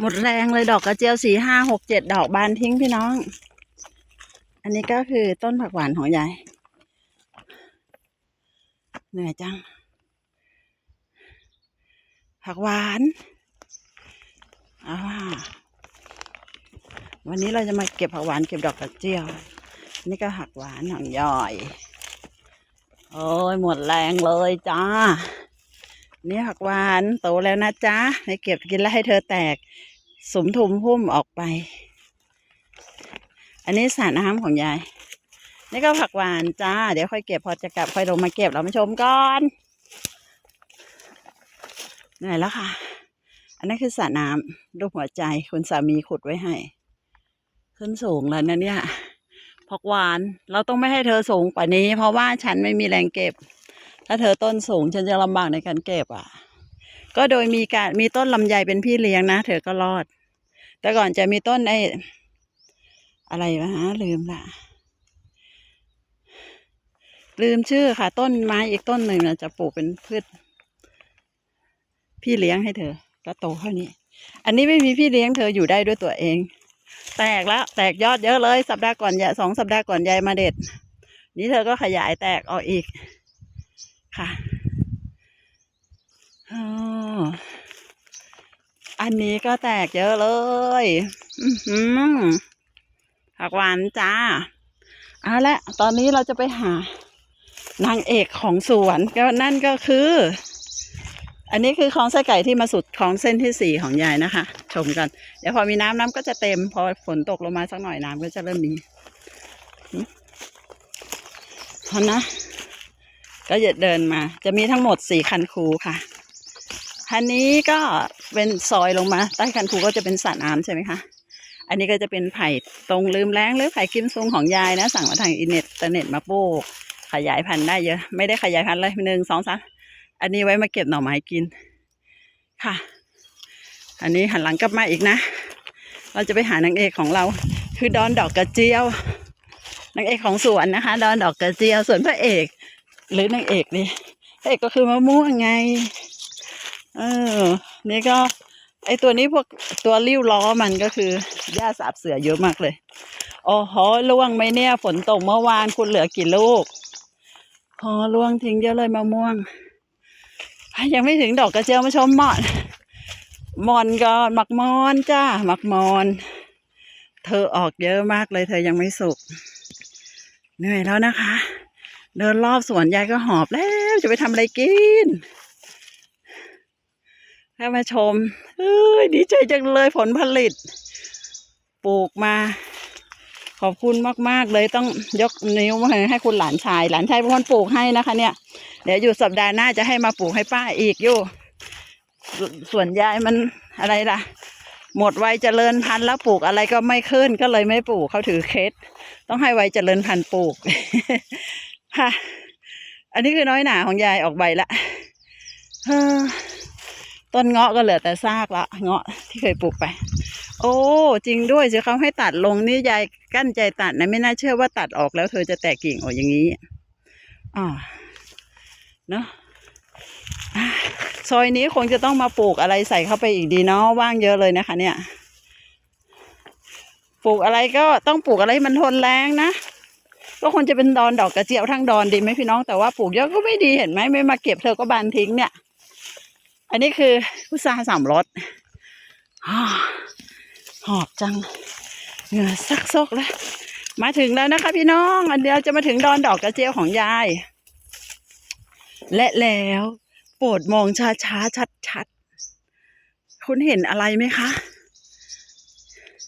หมดแรงเลยดอกกระเจียวสี่ห้าหกเจ็ดดอกบานทิ้งพี่น้อง อันนี้ก็คือต้นผักหวานของยายเหนื่อยจัง ผักหวานอาวันนี้เราจะมาเก็บผักหวานเก็บดอกกระเจียว นี่ก็ผักหวานของย่อย โอ้ยหมดแรงเลยจ้า นี่ผักหวานโตแล้วนะจ๊ะให้เก็บกินแล้วให้เธอแตกสมทุมพุ่มออกไป อันนี้สารน้ำของยาย นี่ก็ผักหวานจ้า เดี๋ยวค่อยเก็บพอจะกลับค่อยลงมาเก็บเรามาชมก่อนเหนื่อยแล้วค่ะ อันนั้คือสระน้ำรูปหัวใจคุณสามีขุดไว้ให้ ขึ้นสูงแล้วนะเนี่ยผักหวาน เราต้องไม่ให้เธอสูงกว่านี้ เพราะว่าฉันไม่มีแรงเก็บ ถ้าเธอต้นสูงฉันจะลำบากในการเก็บอะ ก็โดยมีการมีต้นลำไยเป็นพี่เลี้ยงนะ เธอก็รอด แต่ก่อนจะมีต้นไอ้อะไรวะฮะลืมละลืมชื่อค่ะ ต้นไม้อีกต้นหนึ่งนะจะปลูกเป็นพืชพี่เลี้ยงให้เธอก็โตเท่านี้ อันนี้ไม่มีพี่เลี้ยงเธออยู่ได้ด้วยตัวเอง แตกแล้วแตกยอดเยอะเลย สัปดาห์ก่อนยายสองสัปดาห์ก่อนยายมาเด็ด นี้เธอก็ขยายแตกออกอีก ค่ะอันนี้ก็แตกเยอะเลยอือหือผักหวานจ้า เอาละตอนนี้เราจะไปหานางเอกของสวนก็นั่นก็คือ อันนี้คือคลองไส้ไก่ที่มาสุดคลองเส้นที่สี่ของยายนะคะ ชมกัน เดี๋ยวพอมีน้ำน้ำก็จะเต็ม พอฝนตกลงมาสักหน่อยน้ำก็จะเริ่มมีหึพอนะ ก็จะเดินมา จะมีทั้งหมดสี่คันคูค่ะคันนี้ก็เป็นซอยลงมา ใต้คันคูก็จะเป็นสระน้ำใช่ไหมคะอันนี้ก็จะเป็นไผ่ตรงลืมแรงหรือไผ่กิมซุงของยายนะ สั่งมาทางอินเน็ตเทอร์เน็ตมาปลูกขยายพันธุ์ได้เยอะ ไม่ได้ขยายพันธุ์เลยหนึ่งสองสามอันนี้ไว้มาเก็บหน่อไม้กินค่ะ อันนี้หันหลังกลับมาอีกนะ เราจะไปหานางเอกของเรา คือดอนดอกกระเจียว นางเอกของสวนนะคะ ดอนดอกกระเจียวส่วนพระเอก หรือนางเอกนี่เอกก็คือมะม่วงไง เออ นี่ก็ ไอตัวนี้พวกตัวริ้วล้อมันก็คือหญ้าสาบเสือเยอะมากเลย โอ้โหล่วงไหมเนี่ย ฝนตกเมื่อวานคุณเหลือกี่ลูกพอล่วงทิ้งเยอะเลยมะม่วง ยังไม่ถึงดอกกระเจียวมาชมหมอนมอนก่อนหมักมอนจ้าหมักมอน เธอออกเยอะมากเลย เธอยังไม่สุก เหนื่อยแล้วนะคะ เดินรอบสวนยายก็หอบแล้ว จะไปทำอะไรกินแค่มาชมเอ้ยดีใจจังเลยผลผลิต ปลูกมา ขอบคุณมาก ๆ เลยต้องยกนิ้วมาให้คุณหลานชาย หลานชายเป็นคนปลูกให้นะคะ เนี่ย เดี๋ยวอยู่สัปดาห์หน้าจะให้มาปลูกให้ป้าอีกอยู่ส่วนยายมันอะไรล่ะ หมดวัยเจริญพันธุ์แล้วปลูกอะไรก็ไม่ขึ้นก็เลยไม่ปลูกเขาถือเคล็ดต้องให้วัยเจริญพันธุ์ปลูก ค่ะ อันนี้คือน้อยหนาของยายออกใบละต้นเงาะก็เหลือแต่ซากละเงาะที่เคยปลูกไป โอ้จริงด้วยสิเขาให้ตัดลงนี่ยายกั้นใจตัดนะไม่น่าเชื่อว่าตัดออกแล้วเธอจะแตกกิ่งออกอย่างนี้อ่าเนาะซอยนี้คงจะต้องมาปลูกอะไรใส่เข้าไปอีกดีเนาะว่างเยอะเลยนะคะ เนี่ย ปลูกอะไรก็ต้องปลูกอะไรมันทนแรงนะ ก็คงจะเป็นดอนดอกกระเจียวทั้งดอนดีไหมพี่น้องแต่ว่าปลูกเยอะก็ไม่ดีเห็นไหมไม่มาเก็บเธอก็บานทิ้งเนี่ย อันนี้คือพุทราสามรสหอบจังเหงื่อซักซกแล้วมาถึงแล้วนะคะ พี่น้องอันเดียวจะมาถึงดอนดอกกระเจียวของยาย และแล้วโปรดมองช้าช้าชัดชัดคุณเห็นอะไรไหมคะ